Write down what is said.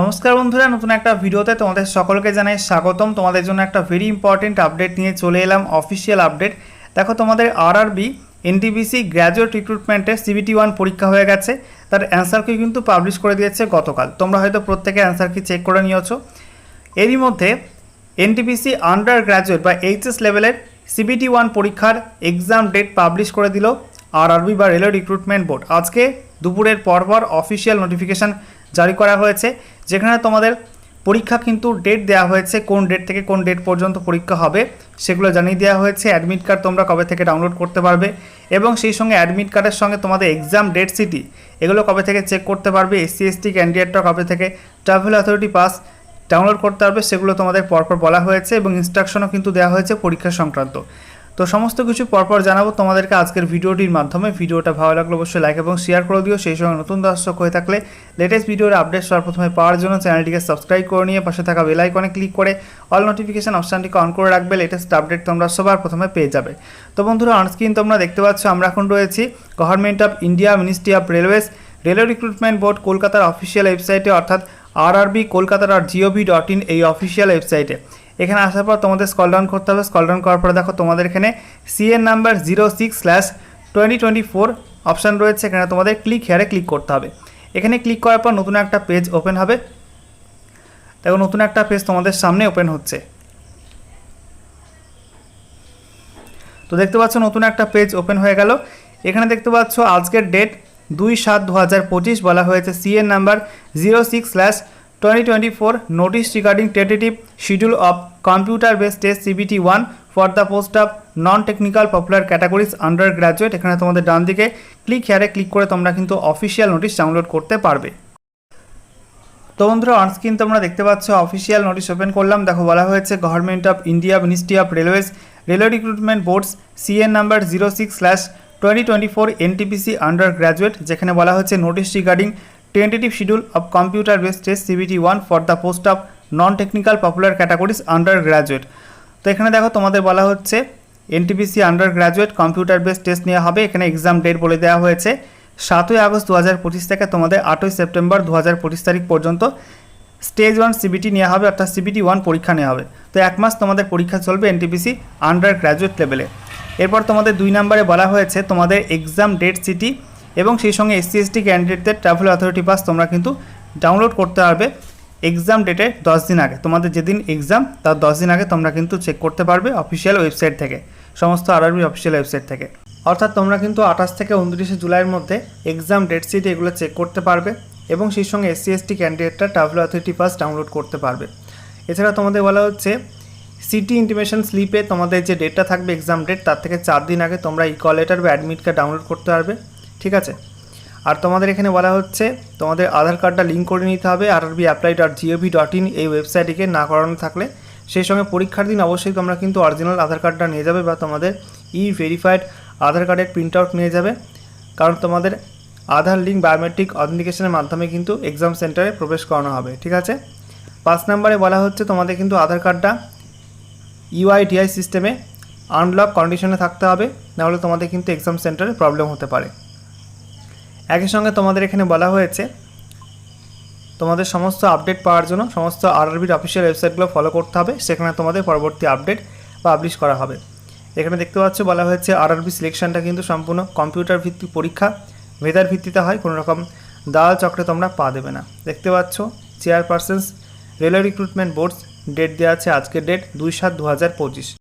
নমস্কার বন্ধুরা, নতুন একটা ভিডিওতে তোমাদের সকলকে জানাই স্বাগতম। তোমাদের জন্য একটা ভেরি ইম্পর্টেন্ট আপডেট নিয়ে চলে এলাম অফিসিয়াল আপডেট দেখো, তোমাদের আরআরবি এনটিবিসি গ্র্যাজুয়েট রিক্রুটমেন্টের সিবিটি ওয়ান পরীক্ষা হয়ে গেছে। তার অ্যান্সারকে কিন্তু পাবলিশ করে দিয়েছে গতকাল। তোমরা হয়তো প্রত্যেকে অ্যান্সার কি চেক করে নিয়েছো। এরই মধ্যে এনটিপিসি আন্ডার গ্র্যাজুয়েট বা এইচএস লেভেলের সিবিটি ওয়ান পরীক্ষার এক্সাম ডেট পাবলিশ করে দিল আরআরবি বা রেলওয়ে রিক্রুটমেন্ট বোর্ড আজকে দুপুরের পরপর অফিসিয়াল নোটিফিকেশান জারি করা হয়েছে, যেখানে তোমাদের পরীক্ষা কিন্তু ডেট দেওয়া হয়েছে, কোন ডেট থেকে কোন ডেট পর্যন্ত পরীক্ষা হবে, সেগুলো জানিয়ে দেওয়া হয়েছে। অ্যাডমিট কার্ড তোমরা কবে থেকে ডাউনলোড করতে পারবে এবং সেই সঙ্গে অ্যাডমিট কার্ডের সঙ্গে তোমাদের এক্সাম ডেট সিটি এগুলো কবে থেকে চেক করতে পারবে এসসি এসটি ক্যান্ডিডেটরা কবে থেকে ট্রাভেল অথরিটি পাস ডাউনলোড করতে পারবে, সেগুলো তোমাদের পরপর বলা হয়েছে এবং ইনস্ট্রাকশনও কিন্তু দেওয়া হয়েছে পরীক্ষা সংক্রান্ত। তো সমস্ত কিছু পরপর জানাব তোমাদেরকে আজকের ভিডিওটির মাধ্যমে। ভিডিওটা ভালো লাগলে অবশ্যই লাইক এবং শেয়ার করে দিও। সেই সঙ্গে নতুন দর্শক হয়ে থাকলে লেটেস্ট ভিডিওর আপডেট সবার প্রথমে পাওয়ার জন্য চ্যানেলটিকে সাবস্ক্রাইব করে নিয়ে পাশে থাকা বেল আইকনে ক্লিক করে অল নোটিফিকেশন অপশানটিকে অন করে রাখবে। লেটেস্ট আপডেট তোমরা সবার প্রথমে পেয়ে যাবে। তো বন্ধুরা অনস্ক্রিন তোমরা দেখতে পাচ্ছ, আমরা এখন রয়েছি government of India ministry of railways railway recruitment board কলকাতার অফিসিয়াল ওয়েবসাইটে অর্থাৎ RRB Kolkata dot gov dot in এই অফিসিয়াল ওয়েবসাইটে এখানে আসার পর তোমাদের স্কল ডাউন করতে হবে। স্কল ডাউন করার পরে দেখো তোমাদের এখানে CEN number zero six slash twenty twenty four option রয়েছে। এখানে তোমাদের ক্লিক হেয়ারে ক্লিক করতে হবে। এখানে ক্লিক করার পর নতুন একটা পেজ ওপেন হবে। দেখো নতুন একটা পেজ তোমাদের সামনে ওপেন হচ্ছে। তো দেখতে পাচ্ছ নতুন একটা পেজ ওপেন হয়ে গেল। এখানে দেখতে পাচ্ছ আজকের ডেট দুই সাত দু হাজার পঁচিশ বলা হয়েছে। CEN number zero six slash twenty twenty four notice regarding টেটেটিভ schedule of computer base test CBT one for the post of non technical popular categories under এখানে তোমাদের ডান দিকে ক্লিক হেয়ারে ক্লিক করে তোমরা কিন্তু অফিসিয়াল নোটিশ ডাউনলোড করতে পারবে। তো বন্ধুরা অনস্ক্রিন তোমরা দেখতে পাচ্ছ অফিসিয়াল নোটিশ ওপেন করলাম। দেখো বলা হয়েছে government of India ministry of railways railway recruitment boards CEN number zero six slash twenty twenty four NTPC under graduate যেখানে বলা হচ্ছে notice regarding of computer base test CBT one for the post of non technical popular categories under graduate তো এখানে দেখো তোমাদের বলা হচ্ছে NTPC under graduate computer base test নেওয়া হবে। এখানে এক্সাম ডেট বলে দেওয়া হয়েছে। সাতই আগস্ট দু হাজার পঁচিশ থেকে তোমাদের আটই সেপ্টেম্বর দু হাজার পঁচিশ তারিখ পর্যন্ত স্টেজ ওয়ান সিবিটি নেওয়া হবে, অর্থাৎ সিবিটি ওয়ান পরীক্ষা নেওয়া হবে। তো এক মাস তোমাদের পরীক্ষা চলবে এনটিপিসি আন্ডার গ্র্যাজুয়েট লেভেলে এরপর তোমাদের দুই নম্বরে বলা হয়েছে তোমাদের এক্সাম ডেট সিটি এবং সেই সঙ্গে এসসি এসটি ক্যান্ডিডেটদের ট্রাভেল অথরিটি পাস তোমরা কিন্তু ডাউনলোড করতে পারবে এক্সাম ডেটে দশ দিন আগে। তোমাদের যেদিন এক্সাম তার দশ দিন আগে তোমরা কিন্তু চেক করতে পারবে অফিসিয়াল ওয়েবসাইট থেকে, সমস্ত আরআরবি অফিসিয়াল ওয়েবসাইট থেকে। অর্থাৎ তোমরা কিন্তু আঠাশ থেকে উনত্রিশে জুলাইয়ের মধ্যে এক্সাম ডেট সিট এগুলো চেক করতে পারবে এবং সেই সঙ্গে এসসি এসটি ক্যান্ডিডেটরা ট্রাভেল অথরিটি পাস ডাউনলোড করতে পারবে। এছাড়া তোমাদের বলা হচ্ছে সিটি ইন্টিমেশন স্লিপে তোমাদের যে ডেটটা থাকবে এক্সাম ডেট তার থেকে চার দিন আগে তোমরা ই কল লেটার বা অ্যাডমিট কার্ড ডাউনলোড করতে পারবে। ঠিক আছে? আর তোমাদের এখানে বলা হচ্ছে, তোমাদের আধার কার্ডটা লিঙ্ক করে নিতে হবে RRB apply dot gov dot in এই ওয়েবসাইটটিকে না করানো থাকলে। সেই সঙ্গে পরীক্ষার দিন অবশ্যই তোমরা কিন্তু অরিজিনাল আধার কার্ডটা নিয়ে যাবে বা তোমাদের ই ভেরিফাইড আধার কার্ডের প্রিন্ট আউট নিয়ে যাবে। কারণ তোমাদের আধার লিঙ্ক বায়োমেট্রিক অথেন্টিকেশনের মাধ্যমে কিন্তু এক্সাম সেন্টারে প্রবেশ করানো হবে, ঠিক আছে? পাঁচ নম্বরে বলা হচ্ছে, তোমাদের কিন্তু আধার কার্ডটা ইউআইডিআই সিস্টেমে আনলক কন্ডিশনে থাকতে হবে, নাহলে তোমাদের কিন্তু এক্সাম সেন্টারে প্রবলেম হতে পারে। একই সঙ্গে তোমাদের এখানে বলা হয়েছে, তোমাদের সমস্ত আপডেট পাওয়ার জন্য সমস্ত আরআরবির অফিসিয়াল ওয়েবসাইটগুলো ফলো করতে হবে, সেখানে তোমাদের পরবর্তী আপডেট পাবলিশ করা হবে। এখানে দেখতে পাচ্ছ বলা হয়েছে আরআরবি সিলেকশনটা কিন্তু সম্পূর্ণ কম্পিউটার ভিত্তিক পরীক্ষা মেধার ভিত্তিতে হয়, কোনো রকম দালাল চক্রে তোমরা পা দেবে না। দেখতে পাচ্ছ chairpersons railway recruitment boards date দেওয়া আছে আজকের ডেট দুই সাত দু হাজার পঁচিশ।